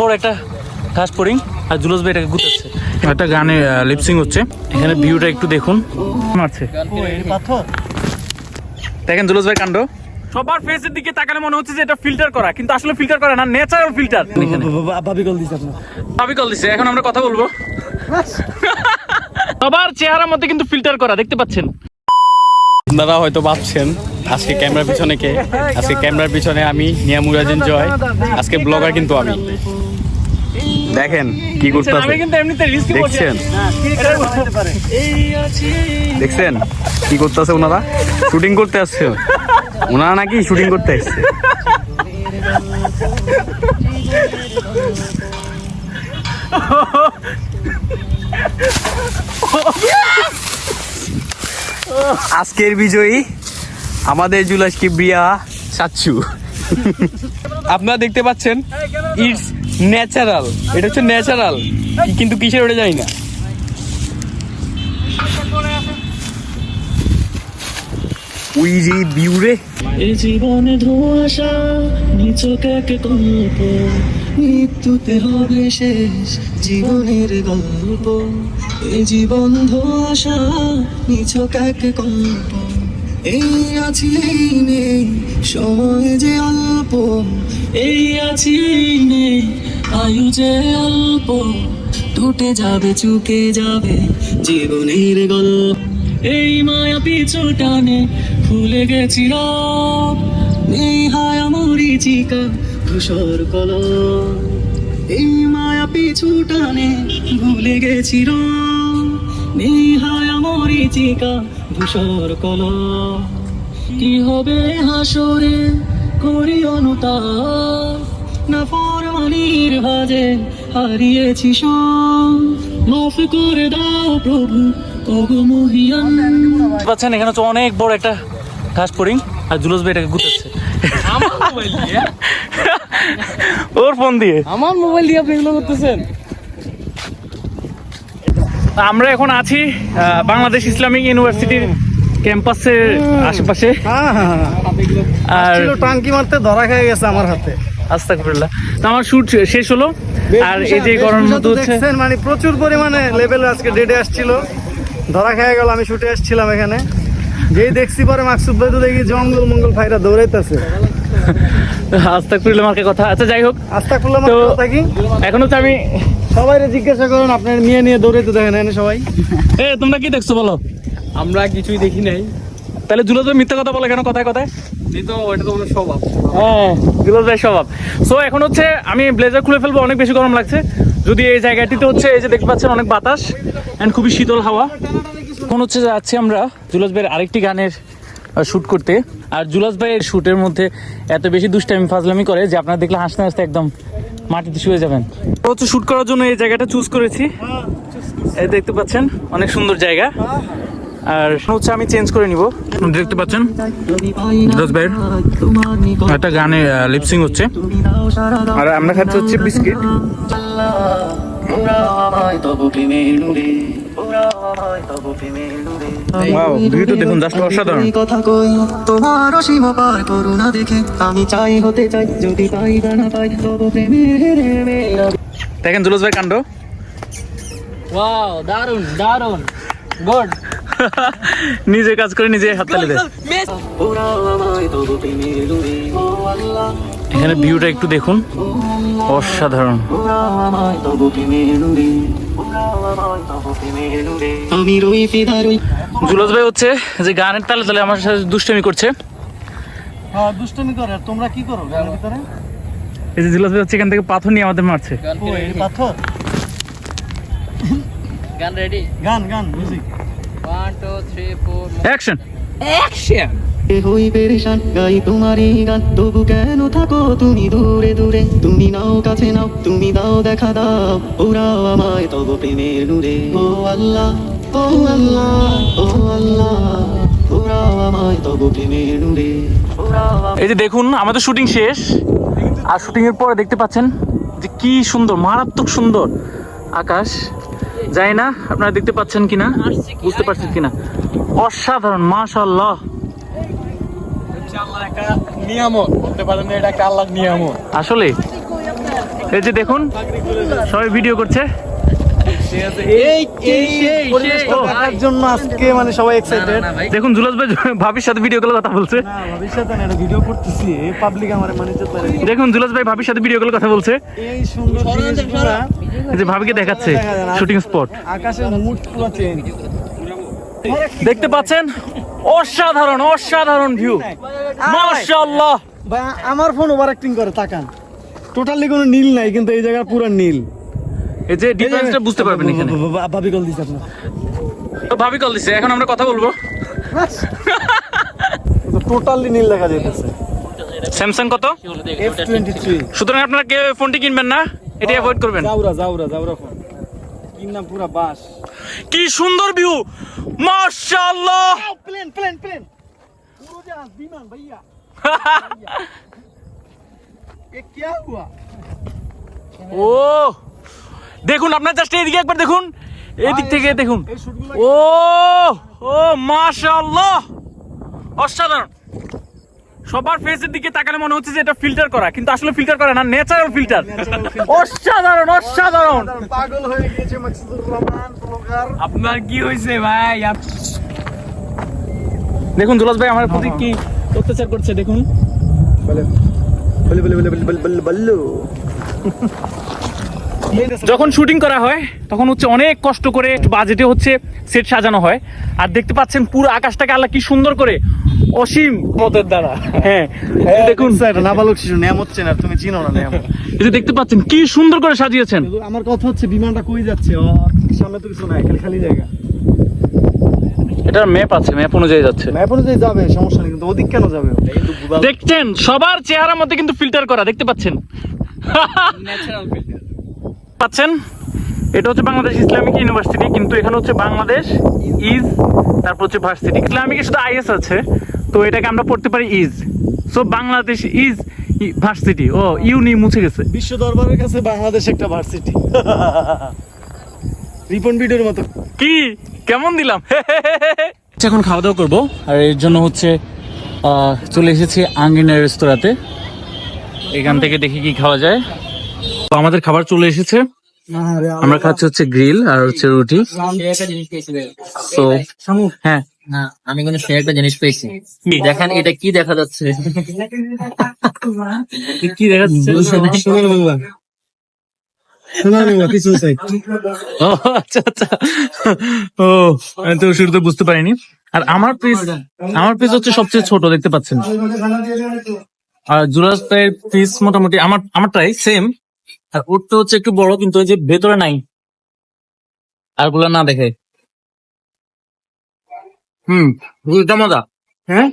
বড় একটা ঘাস পরিং আর জুলস ভাই এটাকে গুতাচ্ছে। একটা গানে লিপসিং হচ্ছে। এখানে ভিউটা একটু দেখুন। মারছে। দেখেন জুলস ভাই কাণ্ড। সবার ফেসের দিকে তাকালে মনে হচ্ছে যে এটা ফিল্টার করা কিন্তু আসলে ফিল্টার করা না ন্যাচারাল ফিল্টার ভাবি কল দিছে আপনার। ভাবি কল দিছে এখন আমরা কথা বলব। সবার চেহারার মধ্যে কিন্তু ফিল্টার করা দেখতে পাচ্ছেন? আপনারা হয়তো ভাবছেন আজকে ক্যামেরার পিছনে কে? আজকে ক্যামেরার পিছনে আমি নিয়ামুরাজেন জয়। আজকে ব্লগার কিন্তু আমি। দেখেন কি আমি করতেছে। কিন্তু এমনিতে রিস্ক দেখছেন? দেখছেন কি করতেছে ওনারা? শুটিং করতে আসছে। ওনারা নাকি শুটিং করতে আসছে। আজকের বিজয়ী আমাদের জুলাস কিবরিয়া সাচ্ছু। আপনারা দেখতে পাচ্ছেন ইটস ন্যাচারাল এটা হচ্ছে ন্যাচারাল কিন্তু কিসের ওটা জানি না। ওই যে ভিউ রে। এ জীবনে ধোঁয়াশা নিচক কল্প। মৃত্যুতে হবে শেষ জীবনের গল্প। এ জীবন ধোঁয়াশা, নিছক এক কল্প এই আছি এই নেই, সময় যে অল্প। এই আছি এই নেই, আয়ু যে অল্প। টুটে যাবে, চুকে যাবে জীবনের গল্প। এই মায়া পিছু টানে, ভুলে গেছি এই হায়া মরিচিকা ধূসর কলম। এই মায়া পিছু টানে, ভুলে গেছি রব। এই হায়া মরিচিকা ধূসর কলম কি হবে হাসরে করি অনুতাপ না ফরমানির ভাজে হারিয়েছি সব। মাফ করে দাও প্রভু ওগো মহিয়ান। পাচ্ছেন এখানে হচ্ছে অনেক বড় একটা ঘাস পরিং আর জুলস ভাই এটাকে গুতাচ্ছে ওর ফোন দিয়ে। আমার মোবাইল দিয়ে আপনি এগুলো করতেছেন? আমরা এখন আছি বাংলাদেশ ইসলামিক ইউনিভার্সিটির ক্যাম্পাসের আশেপাশে। হ্যাঁ হ্যাঁ আর টাঙ্কি মারতে ধরা খেয়ে গেছে আমার হাতে। আস্তাগফিরুল্লাহ। তো আমার শুট শেষ হলো। আর এই যে গরম মতো হচ্ছে। মানে প্রচুর পরিমাণে লেভেল আজকে ডেটে আসছিল। ধরা খেয়ে গেল আমি শুটে আসছিলাম এখানে। যেই দেখছি পরে মাকসুদ ভাই তো দেখি জঙ্গল মঙ্গল ফাইরা দৌড়াইতেছে। আস্তাগফিরুল্লাহ মার্কে কথা। আচ্ছা যাই হোক। আস্তা করলাম কথা কি? এখন হচ্ছে আমি সবাই জিজ্ঞাসা করুন আপনার নিয়ে নিয়ে দৌড়াইতে দেখেন এনে সবাই? এ তোমরা কি দেখছ বলো? আমরা কিছুই দেখি নাই। তাহলে ভাই মিথ্যা কথা বলে কেন কথায় কথায়? এই তো ওটা তো আমাদের স্বভাব। হ্যাঁ ভাই স্বভাব। সো এখন হচ্ছে আমি ব্লেজার খুলে ফেলব অনেক বেশি গরম লাগছে। যদি এই জায়গাটিতে হচ্ছে এই যে দেখতে পাচ্ছেন অনেক বাতাস এন্ড খুবই শীতল হাওয়া। এখন হচ্ছে যাচ্ছি আমরা জুলস ভাইয়ের আরেকটি গানের শ্যুট করতে। আর জুলাস ভাইয়ের শ্যুটের মধ্যে এত বেশি দুষ্টামি ফাজলামি করে যে আপনারা দেখলে হাসতে হাসতে একদম মাটিতে শুয়ে যাবেন। হচ্ছে শ্যুট করার জন্য এই জায়গাটা চুজ করেছি। এই দেখতে পাচ্ছেন, অনেক সুন্দর জায়গা। আর হচ্ছে আমি চেঞ্জ করে নিব। দেখতে পাচ্ছেন, জুলাস ভাইয়ের একটা গানে লিপসিং হচ্ছে। আর আমরা খাচ্ছি হচ্ছে বিস্কিট ভিউটা দেখুন, just অসাধারণ। কথা কই তোমার অসীম পার করুণা দেখে। আমি চাই হতে চাই যদি পাই না পাই তব প্রেমের দেখেন জুলস ভাই কাণ্ড। ওয়াও দারুণ দারুণ গুড নিজে কাজ করে নিজে হাততালি দেয়। এখানে ভিউটা একটু দেখুন। অসাধারণ। জুলস ভাই হচ্ছে যে গানের তালে তালে আমার সাথে দুষ্টমি করছে। হ্যাঁ দুষ্টমি করে। আর তোমরা কি করো গানের ভিতরে? এই যে ভাই হচ্ছে এখান থেকে পাথর নিয়ে আমাদের মারছে। পাথর? গান রেডি গান গান মিউজিক ফোর অ্যাকশন এ হই পেরেশান গাই তোমারই গান। তবু কেন থাকো তুমি দূরে দূরে? তুমি নাও কাছে নাও তুমি দাও দেখা দাও। ওরাও আমায় তব প্রেমের নূরে। ও আল্লাহ ও আল্লাহ ও আল্লাহ ওরাও আমায় তব প্রেমের নূরে। এই যে দেখুন আমাদের শুটিং শেষ। আর শুটিং এর পরে দেখতে পাচ্ছেন যে কি সুন্দর মারাত্মক সুন্দর আকাশ। যাই না আপনারা দেখতে পাচ্ছেন কিনা বুঝতে পারছেন কিনা। অসাধারণ মাশাআল্লাহ একটা নিয়ামত। বলতে পারেন এটা একটা আল্লাহর নিয়ামত। আসলে এই যে দেখুন সবাই ভিডিও করছে। এই এই সেই পরিবেশটা দেখার জন্য আজকে মানে সবাই এক্সাইটেড দেখুন জুলাস ভাই ভাবির সাথে ভিডিও কলে কথা বলছে। না ভবিষ্যতে না এটা ভিডিও করতেছি। এই পাবলিক আমার যেতে পারে দেখুন জুলাস ভাই ভাবির সাথে ভিডিও কলে কথা বলছে। এই সুন্দর জিনিসগুলা এই যে ভাবিকে দেখাচ্ছে। শুটিং স্পট আকাশের মুড পুরো চেঞ্জ দেখতে পাচ্ছেন অসাধারণ অসাধারণ ভিউ মাশাআল্লাহ। ভাই আমার ফোন ওভার অ্যাক্টিং করে তাকান। টোটালি কোনো নীল নাই কিন্তু এই জায়গা পুরো নীল। এই যে ডিফারেন্সটা বুঝতে পারবেন এখানে। ভাবি কল দিছে আপনার। তো ভাবি কল দিছে এখন আমরা কথা বলব। টোটালি নীল দেখা যাইতেছে। স্যামসাং কত? সুতরাং আপনারা কেউ এই ফোনটি কিনবেন না? এটা অ্যাভয়েড করবেন। জাউরা জাউরা জাউরা ফোন কি নাম পুরা বাস কি সুন্দর ভিউ মাশাআল্লাহ প্লেন প্লেন প্লেন পুরো জাহাজ বিমান ভাইয়া এ क्या हुआ ও দেখুন আপনার জাস্ট এদিকে একবার দেখুন এদিক থেকে দেখুন এই শুটগুলো ও ও মাশাআল্লাহ অসাধারণ সবার ফেসের দিকে তাকালে মনে হচ্ছে যে এটা ফিল্টার করা কিন্তু আসলে ফিল্টার করা না ন্যাচারাল ফিল্টার অসাধারণ অসাধারণ। পাগল হয়ে গিয়েছে মাকসুদুর রহমান ব্লগার। আপনার কি হইছে ভাই? দেখুন জুলাস ভাই আমার প্রতি কি অত্যাচার করছে দেখুন। বলে বলে বলে বলে বলে বলে বল্লু। যখন শুটিং করা হয় তখন হচ্ছে অনেক কষ্ট করে বাজেটে হচ্ছে সেট সাজানো হয়। আর দেখতে পাচ্ছেন পুরো আকাশটাকে আল্লাহ কি সুন্দর করে অসীম পথের দ্বারা। হ্যাঁ দেখুন। স্যার নাবালক শিশু নিয়ামত চেন তুমি চিনো না নিয়ামত। এই যে দেখতে পাচ্ছেন কি সুন্দর করে সাজিয়েছেন। আমার কথা হচ্ছে বিমানটা কই যাচ্ছে? সামনে তো কিছু নাই খালি খালি জায়গা। এটার ম্যাপ আছে ম্যাপ অনুযায়ী যাচ্ছে। ম্যাপ অনুযায়ী যাবে সমস্যা নেই কিন্তু ওদিক কেন যাবে? দেখছেন সবার চেহারার মধ্যে কিন্তু ফিল্টার করা দেখতে পাচ্ছেন। ন্যাচারাল পাচ্ছেন। এটা হচ্ছে বাংলাদেশ ইসলামিক ইউনিভার্সিটি কিন্তু এখানে হচ্ছে বাংলাদেশ ইজ তারপর হচ্ছে ভার্সিটি। ইসলামিকে শুধু আইএস আছে তো এটাকে আমরা পড়তে পারি is. So Bangladesh is varsity. O uni মুছে গেছে। বিশ্ব দরবারের কাছে বাংলাদেশ একটা ভার্সিটি। রিপন ভিডিওর মতো। কি? কেমন দিলাম? এখন খাওয়া দাওয়া করব। আর এর জন্য হচ্ছে আহ, চলে এসেছি আঙ্গিনা রেস্তোরাঁতে। এখান থেকে দেখি কি খাওয়া যায়। আমাদের খাবার চলে এসেছে। আমরা খাচ্ছি হচ্ছে গ্রিল আর হচ্ছে রুটি। একটা জিনিস পেয়েছি তো হ্যাঁ। না আমি কিন্তু সে একটা জিনিস পেয়েছি। দেখেন এটা কি দেখা যাচ্ছে? কি দেখা যাচ্ছে? ও আচ্ছা আচ্ছা। ও আমি তো শুরুতে বুঝতে পারিনি। আর আমার পিস আমার পিস হচ্ছে সবচেয়ে ছোট দেখতে পাচ্ছেন। আর জুরাস পিস মোটামুটি আমার আমারটাই সেম আর ওরটা হচ্ছে একটু বড়, কিন্তু ওই যে ভেতরে নাই। আরগুলা না দেখে। হুম মজা। হ্যাঁ।